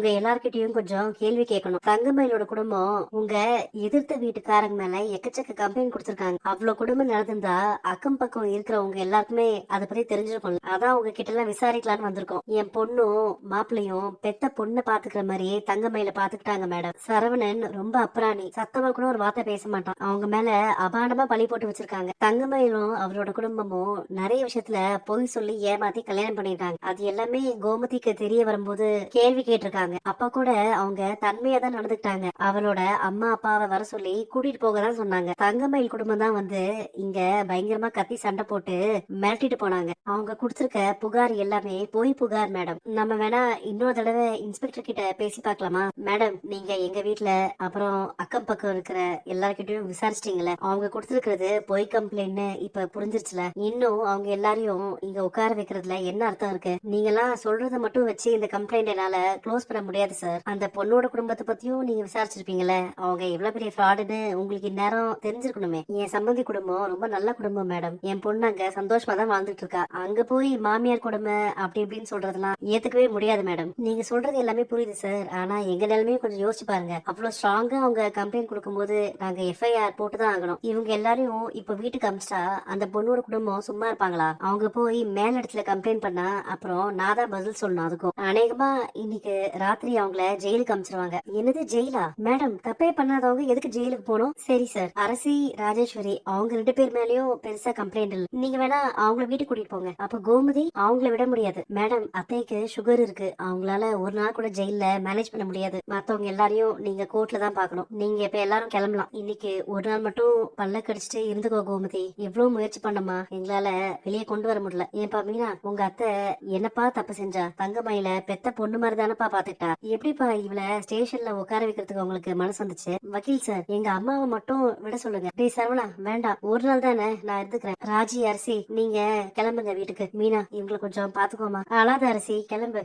உங்க எல்லார்கிட்டயும் கொஞ்சம் கேள்வி கேட்கணும். தங்கமயிலோட குடும்பம் உங்க எதிர்த்த வீட்டுக்காரங்க மேல எக்கச்சக்க கம்ப்ளைண்ட் கொடுத்திருக்காங்க. அவ்வளவு குடும்பம் நடந்திருந்தா அக்கம் பக்கம் இருக்கிறவங்க எல்லாருக்குமே அதை பத்தி தெரிஞ்சிருக்கும் அதான் உங்க கிட்ட எல்லாம் விசாரிக்கலாம்னு வந்திருக்கோம். என் பொண்ணும் மாப்பிள்ளையும் பெத்த பொண்ணை பாத்துக்கிற மாதிரியே தங்கமயில பாத்துக்கிட்டாங்க மேடம் சரவணன் ரொம்ப அப்ராணி. சத்தமா கூட ஒரு வார்த்தை பேச மாட்டான். அவங்க மேல அபாண்டமா பழி போட்டு வச்சிருக்காங்க. தங்கமயிலும் அவரோட குடும்பமும் நிறைய விஷயத்துல பொய் சொல்லி ஏமாத்தி கல்யாணம் பண்ணிருக்காங்க அது எல்லாமே கோமதிக்கு தெரிய வரும்போது கேள்வி கேட்டிருக்காங்க. அப்ப கூட அவங்க தன்மையா தான் நடந்துக்கிட்டாங்க. அவளோட அம்மா அப்பாவை வர சொல்லி கூட்டிட்டு போக தான் சொன்னாங்க. தங்கமயில் குடும்பம் தான் வந்து இங்க பயங்கரமா கத்தி சண்டை போட்டு மிரட்டிட்டு போனாங்க. அவங்க குடுத்திருக்க புகார் எல்லாமே போய் புகார் மேடம். நம்ம வேணா இன்னொரு தடவை இன்ஸ்பெக்டர் கிட்ட பேசி பார்க்கலாமா? மேடம் நீங்க எங்க வீட்டுல அப்புறம் அக்கம் பக்கம் இருக்கிற எல்லார்கிட்டயும் விசாரிச்சிட்டீங்களே அவங்க கொடுத்திருக்கிறது பொய் கம்ப்ளைண்ட் இப்ப புரிஞ்சிருச்சுல இன்னும் அவங்க எல்லாரையும் இங்க உட்கார வைக்கிறதுல என்ன அர்த்தம் இருக்கு? நீங்க எல்லாம் சொல்றத மட்டும் வச்சு இந்த கம்ப்ளைண்ட் என்னால க்ளோஸ் பண்ண முடியாது சார் அந்த பொண்ணோட குடும்பத்தை பத்தியும் நீங்க விசாரிச்சிருப்பீங்களே அவங்க எவ்வளவு பெரிய ஃப்ராடுன்னு உங்களுக்கு இந்நேரம் தெரிஞ்சிருக்கணுமே. என் சம்பந்தி குடும்பம் ரொம்ப நல்ல குடும்பம் மேடம் என் பொண்ணு அங்க சந்தோஷமா தான் வாழ்ந்துட்டு இருக்கா. அங்க போய் மாமியார் குடும்பம் அப்படி இப்படின்னு சொல்றதெல்லாம் ஏத்துக்கவே முடியாது மேடம் நீங்க சொல்றது எல்லாமே புரியுது சார் ஆனா எங்க நிலைமையும் கொஞ்சம் யோசிச்சு பாருங்க. அவ்வளவு ஸ்ட்ராங்கா அவங்க கம்ப்ளைண்ட் கொடுக்கும்போது நாங்க எஃப்ஐஆர் போட்டு தான் ஆகணும். இவங்க எல்லாரையும் இப்ப வீட்டுக்கு அமிச்சிட்டா அந்த பொண்ணோட குடும்பம் சும்மா இருப்பாங்களா? அவங்க போய் மேல் இடத்துல கம்ப்ளைண்ட் பண்ணா அப்புறம் நான் தான் பதில் சொல்லணும் அதுக்கும். அநேகமா இன்னைக்கு ராத்திரி அவங்கள ஜெயிலுக்கு அமிச்சிருவாங்க. என்னது ஜெயிலா? மேடம் தப்பே பண்ணாதவங்க எதுக்கு ஜெயிலுக்கு போனோம் சரி சார் அரசி ராஜேஸ்வரி அவங்க ரெண்டு பேர் மேலயும் பெருசா கம்ப்ளைண்ட் இல்ல. நீங்க வேணா அவங்கள வீட்டுக்கு கூட்டிட்டு போங்க. அப்ப கோமதி அவங்கள விட முடியாது. மேடம் அத்தைக்கு சுகர் இருக்கு. அவங்களால ஒரு நாள் கூட ஜெயில மேனேஜ் பண்ண முடியாது. மத்தவங்க எல்லாரையும் நீங்க கோர்ட்ல தான் பாக்கணும் நீங்க இப்ப எல்லாரும் கிளம்பலாம். இன்னைக்கு ஒரு நாள் மட்டும் பல்ல கடிச்சிட்டு இருந்துக்கோ கோமதி. எவ்வளவு முயற்சி பண்ணமா எங்களால வெளியே கொண்டு வர முடியல. ஏன்பா மீனா உங்க அத்தை என்னப்பா தப்பு செஞ்சா? தங்கமயில பெத்த பொண்ணு மாதிரி தானப்பா பாத்துக்கிட்டா. எப்படிப்பா இவள ஸ்டேஷன்ல உட்கார வைக்கிறதுக்கு உங்களுக்கு மனசு வந்துச்சு? வக்கீல் சார் எங்க அம்மாவை மட்டும் விட சொல்லுங்க. டேய் சரவணா வேண்டாம். ஒரு நாள் தானே நான் இருந்துக்கிறேன். ராஜி அரிசி நீங்க கிளம்புங்க வீட்டுக்கு. மீனா இவங்களை கொஞ்சம் பாத்துக்கோமா. அழாத அரிசி கிளம்பு.